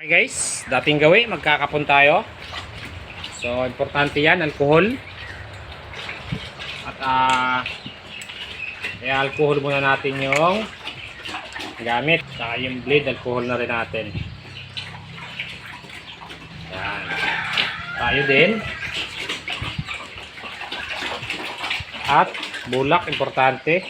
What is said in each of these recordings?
Okay guys, dating gawi, magkakapon tayo. So, importante yan, alcohol. At ah, i-alcohol muna natin yung gamit. Saka yung blade, alcohol na rin natin. Yan. Tayo din. At bulak, importante.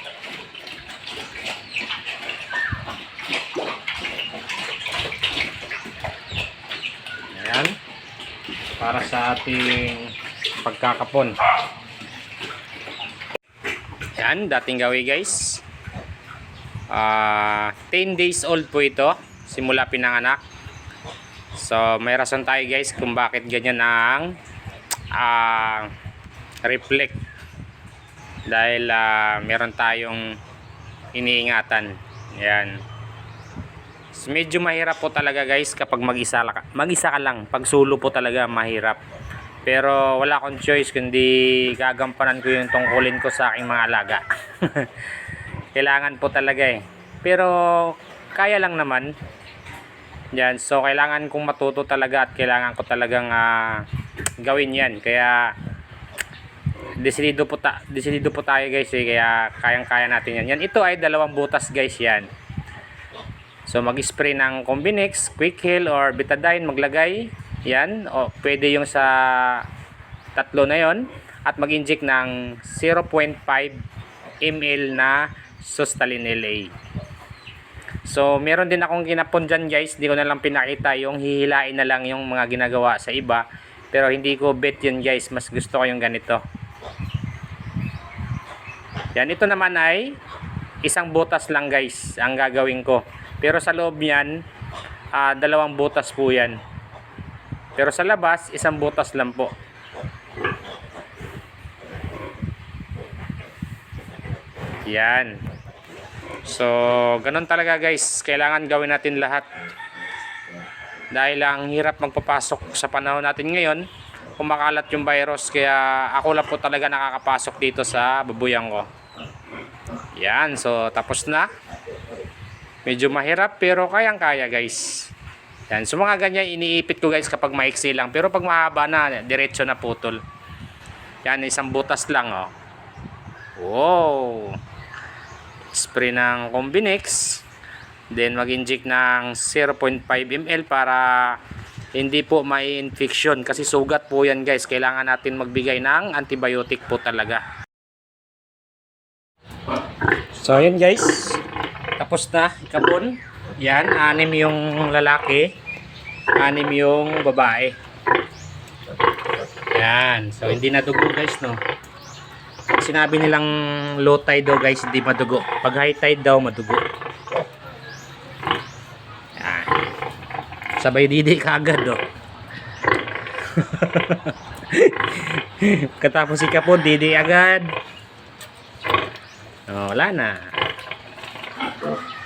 Para sa ating pagkakapon. Yan, dating gawi guys. Ah, 10 days old po ito. Simula pinanganak. So, may rason tayo guys kung bakit ganyan ang ah, reflect. Dahil ah, meron tayong iniingatan. Yan. Medyo mahirap po talaga guys kapag mag-isa, la- mag-isa ka lang. Pag solo po talaga mahirap. Pero wala akong choice kundi gagampanan ko yung tungkulin ko sa aking mga alaga. kailangan po talaga eh. Pero kaya lang naman. Yan, so kailangan kong matuto talaga at kailangan ko talagang ah, gawin yan. Kaya desidido po, ta desidido po tayo guys eh. Kaya kayang-kaya natin yan. Yan, ito ay dalawang butas guys yan. So mag-spray ng Combinex, Quick Heal or Betadine maglagay. Yan, o pwede yung sa tatlo na yon at mag-inject ng 0.5 ml na Sustalin LA. So, meron din akong kinapon dyan guys. Hindi ko na lang pinakita yung hihilain na lang yung mga ginagawa sa iba. Pero hindi ko bet yun guys. Mas gusto ko yung ganito. Yan, ito naman ay isang butas lang guys ang gagawin ko. Pero sa loob niyan, ah, dalawang butas po yan. Pero sa labas, isang butas lang po. Yan. So, ganun talaga guys. Kailangan gawin natin lahat. Dahil ang hirap magpapasok sa panahon natin ngayon, kumakalat yung virus. Kaya ako lang po talaga nakakapasok dito sa babuyang ko. Yan. So, tapos na. Medyo mahirap pero kayang-kaya guys. Yan. So, mga ganyan iniipit ko guys kapag maiksi lang. Pero pag mahaba na, diretso na putol. Yan, isang butas lang oh. Wow! spray ng Combinex then mag-inject ng 0.5 ml para hindi po may infection kasi sugat po yan guys kailangan natin magbigay ng antibiotic po talaga so yun guys tapos na ikapon yan anim yung lalaki anim yung babae. Yan so hindi na dugo guys no? Sinabi nilang low tide daw guys hindi madugo. Pag high tide daw madugo. Yan. Sabay didi ka agad oh. Katapos ikapon didi agad. Oh, wala na Gracias.